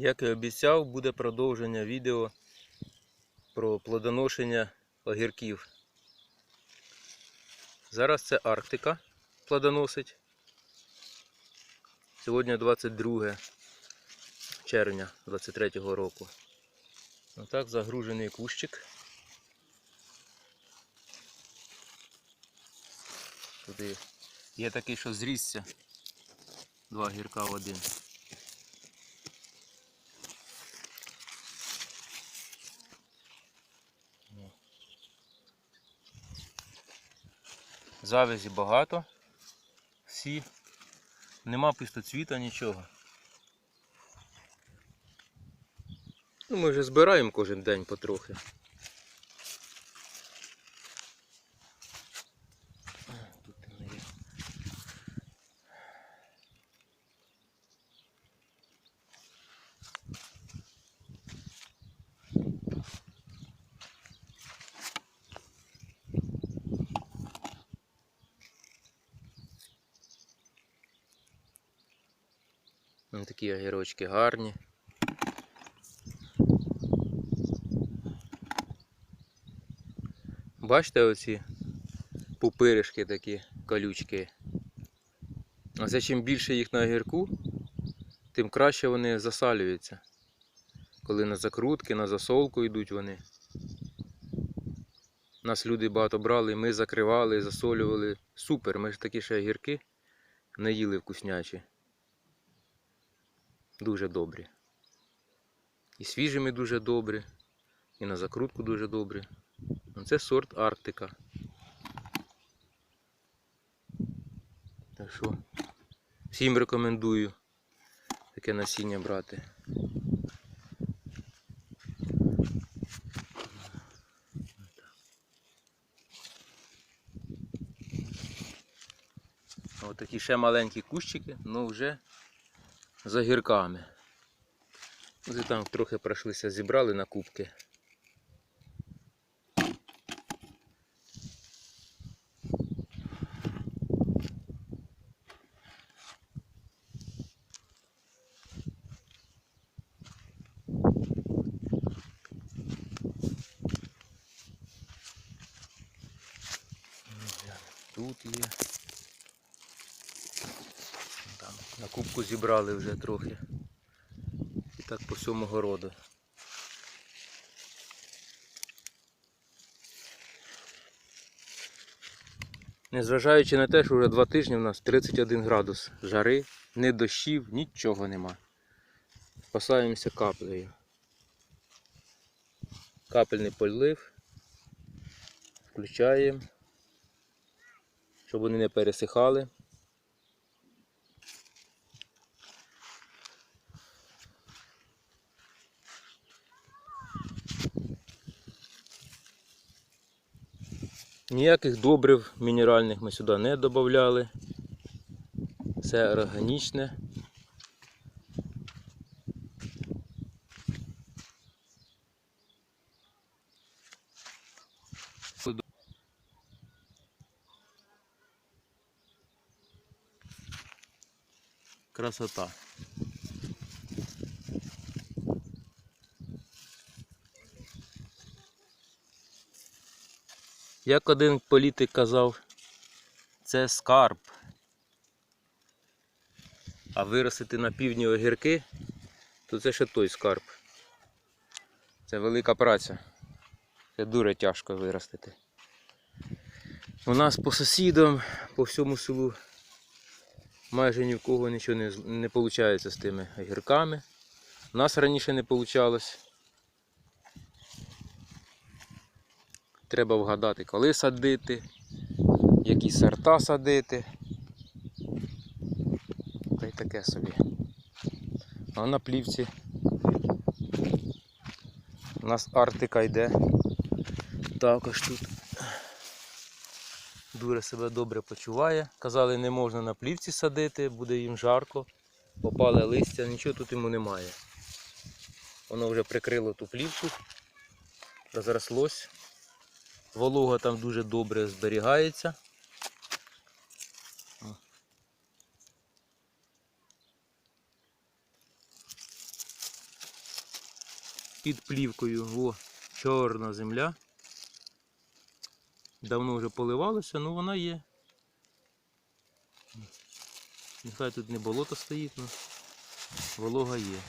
Як і обіцяв, буде продовження відео про плодоношення огірків. Зараз це Арктика плодоносить. Сьогодні 22 червня 23 року. Отак загружений кущик. Туди є такий, що зрісся. Два гірка в один. Завязі багато. Всі. Нема пистоцвіта, нічого. Ну, ми вже збираємо кожен день потрохи. Ось такі огірочки гарні. Бачите оці пупиришки такі колючки. А це чим більше їх на огірку, тим краще вони засалюються. Коли на закрутки, на засолку йдуть вони. Нас люди багато брали, ми закривали, засолювали. Супер, ми ж такі ще огірки не їли вкуснячі. Дуже добрі. І свіжими дуже добрі, і на закрутку дуже добрі. Ну, Це сорт Арктика. Так що всім рекомендую таке насіння брати. Ось такі ще маленькі кущики, але вже за гірками. Ось там трохи пройшлися, зібрали на кубки. Тут є. На кубку зібрали вже трохи. І так по всьому городу. Незважаючи на те, що вже два тижні у нас 31 градус жари, ні дощів, нічого нема. Спасаємося каплею. Капельний полив. Включаємо, щоб вони не пересихали. Ніяких добрив мінеральних ми сюди не додавали. Все органічне. Красота. Як один політик казав, це скарб. А виростити на півдні огірки, то це ще той скарб. Це велика праця. Це дуже тяжко виростити. У нас по сусідам, по всьому селу майже ні в кого нічого не, не виходить з тими огірками. У нас раніше не вийшло. Треба вгадати, коли садити, які сорта садити. Та й таке собі. А на плівці у нас Арктика йде. Також тут дуже себе добре почуває. Казали, не можна на плівці садити, буде їм жарко. Попале листя, нічого тут йому немає. Воно вже прикрило ту плівку, розрослось. Волога там дуже добре зберігається. під плівкою. О, чорна земля. Давно вже поливалося, ну вона є. Нехай тут не болото стоїть, але волога є.